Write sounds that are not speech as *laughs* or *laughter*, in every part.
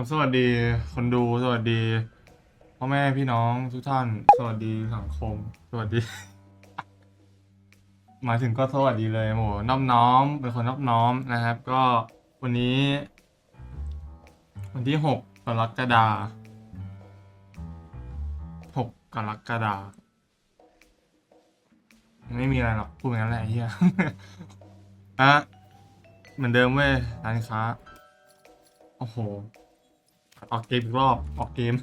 ครับสวัสดีคนดูสวัสดีพ่อแม่พี่น้องทุกท่าน สวัสดีสังคม สวัสดี หมายถึงก็สวัสดีเลยโหน้อมน้อมเป็นคนน้อมน้อมนะครับ ก็วันนี้ วันที่หกกรกฎาหกกรกฎาไม่มีอะไรหรอกพูดงนั้นแหละเฮียอะเหมือนเดิมเว้ยร้านค้า โอ้โห ออกเกมอีกรอบออกเกม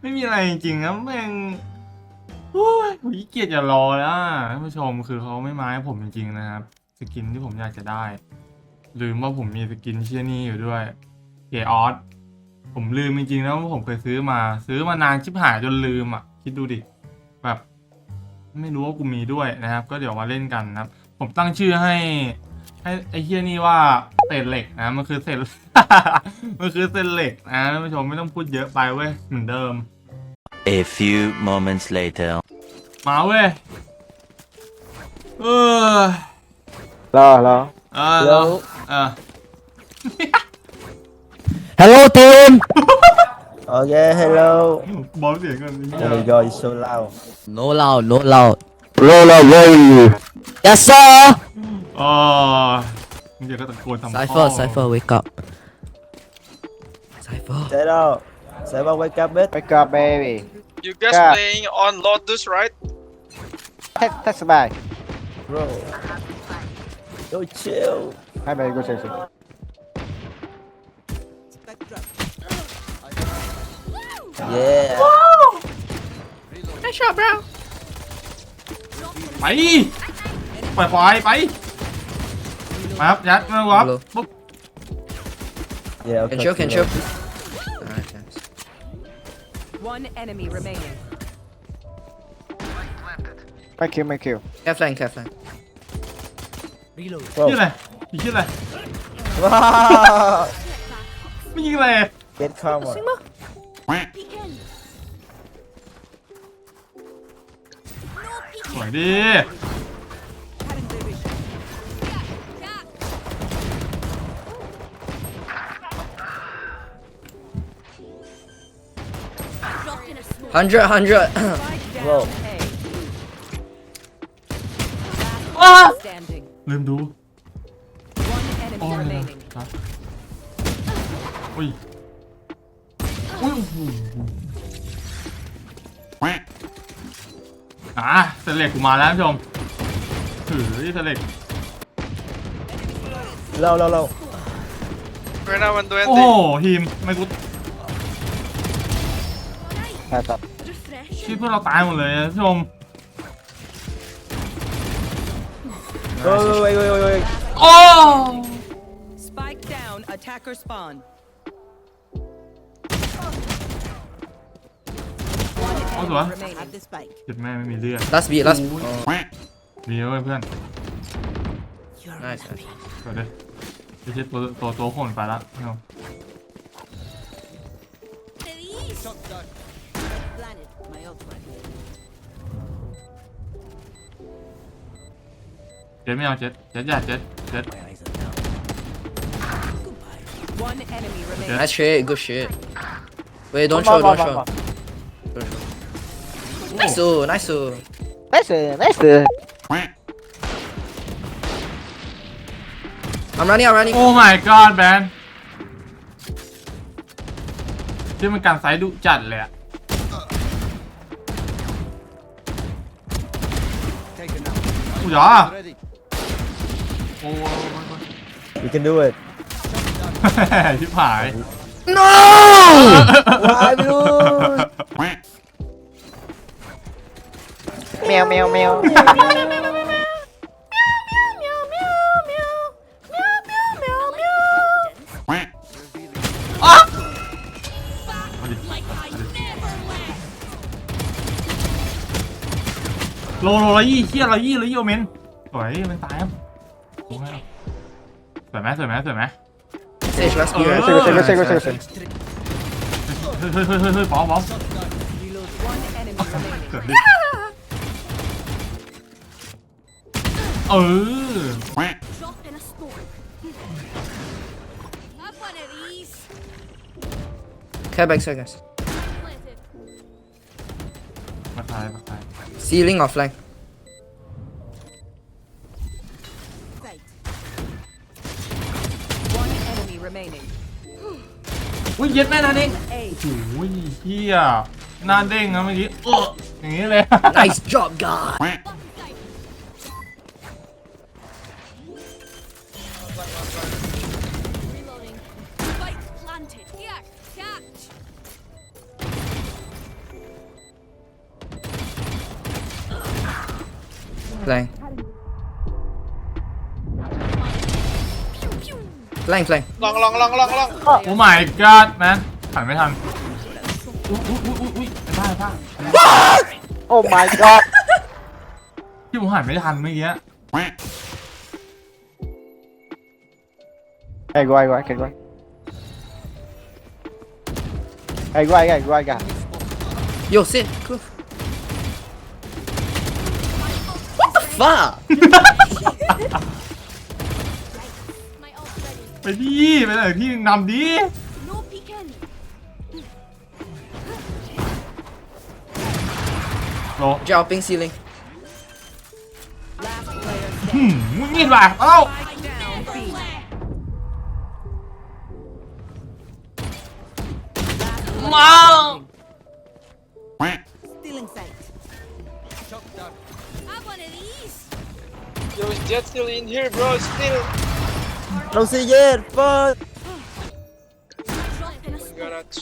ไม่มีอะไรจริงๆนะแม่งโอ้ยผมขี้เกียจจะรอแล้วอะท่านผู้ชมคือเขาไม่มาให้ผมจริงๆนะครับ สกินที่ผมอยากจะได้ ลืมว่าผมมีสกินเชี่ยนี่อยู่ด้วยเกออสผมลืมจริงๆนะว่าผมเคยซื้อมา ซื้อมานานชิบหายจนลืมอะ คิดดูดิ แบบ ไม่รู้ว่ากูมีด้วยนะครับ ก็เดี๋ยวมาเล่นกันนะครับ ผมตั้งชื่อให้ ให้ไอ้เฮียนี่ว่าเศษเหล็กนะมันคือเศษ มันคือเศษเหล็กนะท่านผู้ชมไม่ต้องพูดเยอะไปเว้ยเหมือนเดิม A few moments later. มาเว้ยเออรอรอเออแล้วเออ Hello team โอเค Hello บอกเสียงก่อนนี่ Oh my god it's so loud No loud, no loud. Low loud where are you Yes, sir. อ๋อมึงจะก็ตะโกนทำ Cipher, Cipher, wake up. Cipher. Set up Set up wake up bitch Wake up, baby. You guys Yeah. playing on Lotus, right? That's, that's bad. bro Yo chill Hi, baby. Go sexy. Yeah ไปปล่อยควายไป มาครับยัดมาวับ Hello. ปุ๊บ Yeah Can show, can show. Alright, thanks. One enemy remaining. My kill, my kill. Care flank, care flank. ชื่ออะไรพี่ชื่ออะไร Wow ไม่ยิงอะไร Get karma สวยดี Hundred, hundred. Spike down Whoa. A. Last standing. ลืมดู One enemy โอ้ย remaining. ครับอุ้ยอุ้ยโอ้โหอะเสร็จเหล็กกูมาแล้วท่านผู้ชมถือเสร็จเหล็ก Low low low Right now, 120. โอ้โหทีมไม่กู Heads up. ชื่อเพื่อนเราตายหมดเลยนะท่านผู้ชม Wait wait wait wait wait โอ้ Spike down. Attacker spawn. Oh, Enemy what? remaining. เจ็บแม่ไม่มีเลือด Last beat, last. Oh, ดีเว้ยเพื่อน nice, nice. เดี๋ยวดิไม่ใช่ตัวตัวตัวโหนไปละพี่น้อง เจ็ดไม่เอาเจ็ดเจ็ดอย่าเจ็ดเจ็ด One enemy remaining. Nice shit, good shit. Wait, don't Come show, on, don't come show. on, Don't show. Nice, oh, nice. oh. Nice, uh, nice. uh. I'm running, I'm running. โอ้ my god แบนที่มันการไซด์ดุจัดเลยอะอุ้ยอะ โอ้ย You can do it ชิบหาย No! Why dude Meow, meow, meow. โลโลละยี่เฮียละยี่ละยี่โอเมนสวยมันตายครับโอ้ยส วยไหมสวยไหมสวยไหม Sage, last beat. Uh, right? Second, second, second, second. เฮ้ยเฮ้ยเฮ้ยเฮ้ยเฮ้ยบอลบอล One enemy remaining. เกิดดิเออ Drop in a storm. Have one of these. Care backside, guys. มาทายมาทาย Ceiling or flank? อุ้ยเย็ดแม่นาเด้ง A. โอ้ยเฮียหนาเด้งนะเมื่อกี้เอออย่างนี้เลย Nice job, guys. Reloading. Spike planted. Flank, flank. Long, long, long, long, long. โอ้ my god แมนหันไม่ทันอุ้ยอุ้ยอุ้ยอุ้ยอุ้ยได้ได้ Oh my god ที่ผมหันไม่ทันเมื่อกี้ Hey go go okay go Hey go go go go Yo, sit. Cool. What the fuck? My ult ready. ไปดิไปไหนที่นำดิ No peeking. โล Dropping ceiling. Last player หื standing. มมึงมีดว่ะเอ้า Spike down B. Last มา Stealing sight. Have one of these. Yo, is Jet still in here, bro? Still. Don't see yet. Fuck. Drop in a smoke. Garage.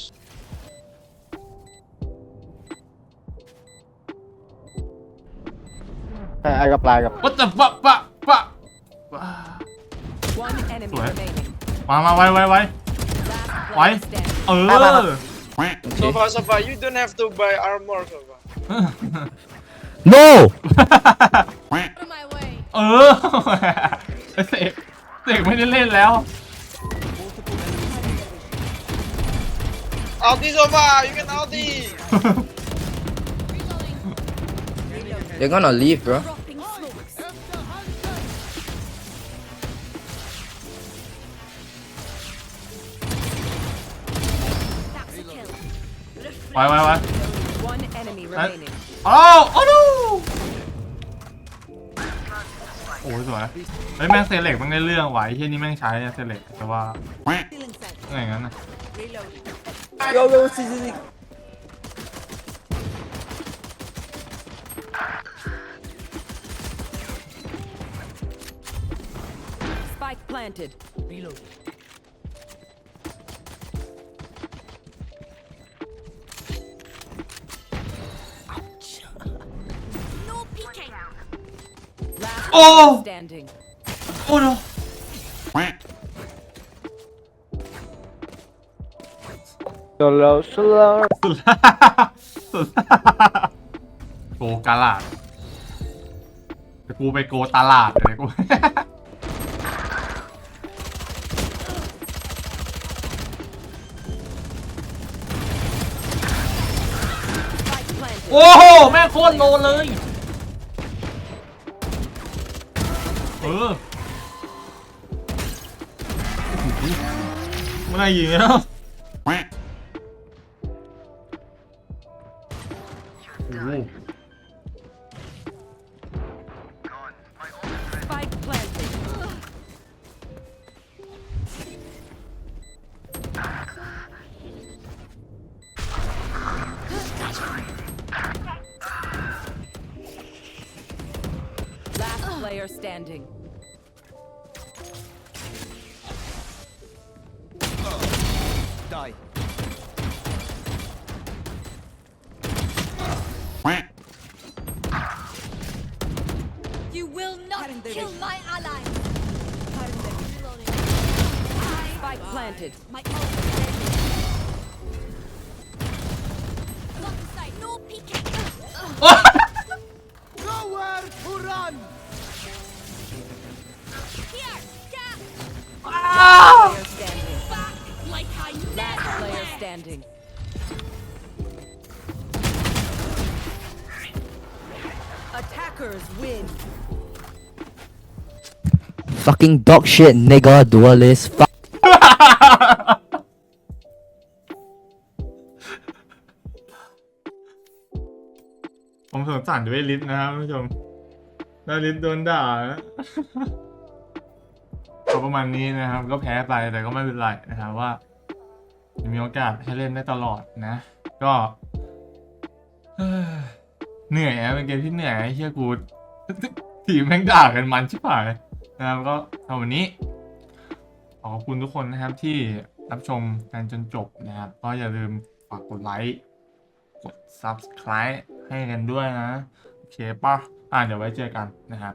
I got flag วัดจะปะปะปะ One enemy What? remaining. มามาไว้ไว้ไว้ Last Why? player standing. เออ Okay. Sofa, Sofa, you don't have to buy armor, Sofa. *laughs* No. *laughs* แล้ว Ulti, Sofa! You can ulti! *laughs* Reloading. They're gonna leave, bro. Dropping smokes. That's a kill. ไว้ไว้ไว้ One enemy remaining. เอ้าโอ้ดูโอ้ สวยเฮ้ยแม่งเซเล็กแม่งได้เรื่องไหวเฮียนี่แม่งใช้เซเล็กแต่ว่า Stealing sight. อะไรอย่างนั้นนะ Reloading. Go go see see see. Oh! player standing. โอ้ดู Slow slow สุดละสุดละโกกาลาดแต่กูไปโกตลาดเลยกู Spike planted. โอ้โห แม่งโคตรโลเลย ไม่ได้ยิงแล้วโอ้โห Spike planted. Last player standing. You will not kill my ally. Reloading. Spike planted. My ult ready. Lock in sight. No peeking. Attackers win. Fucking dog shit, nigga, duelist. Fuck. ผมสงสารด้วยลิฟนะครับท่าผู้ชมดาลิฟโดนด่านะก็ประมาณนี้นะครับ ก็แพ้ไปแต่ก็ไม่เป็นไรนะครับว่า มีโอกาสให้เล่นได้ตลอดนะ ก็เหนื่อยอะเป็นเกมที่เหนื่อยไอ้เฮียกูทีมแม่งด่ากันมันชิบหายนะครับก็สำหรับวันนี้ขอขอบคุณทุกคนนะครับที่รับชมกันจนจบนะครับ ก็อย่าลืมฝากกดไลค์ กด subscribe ให้กันด้วยนะ โอเคป่ะ อ่าเดี๋ยวไว้เจอกันนะครับ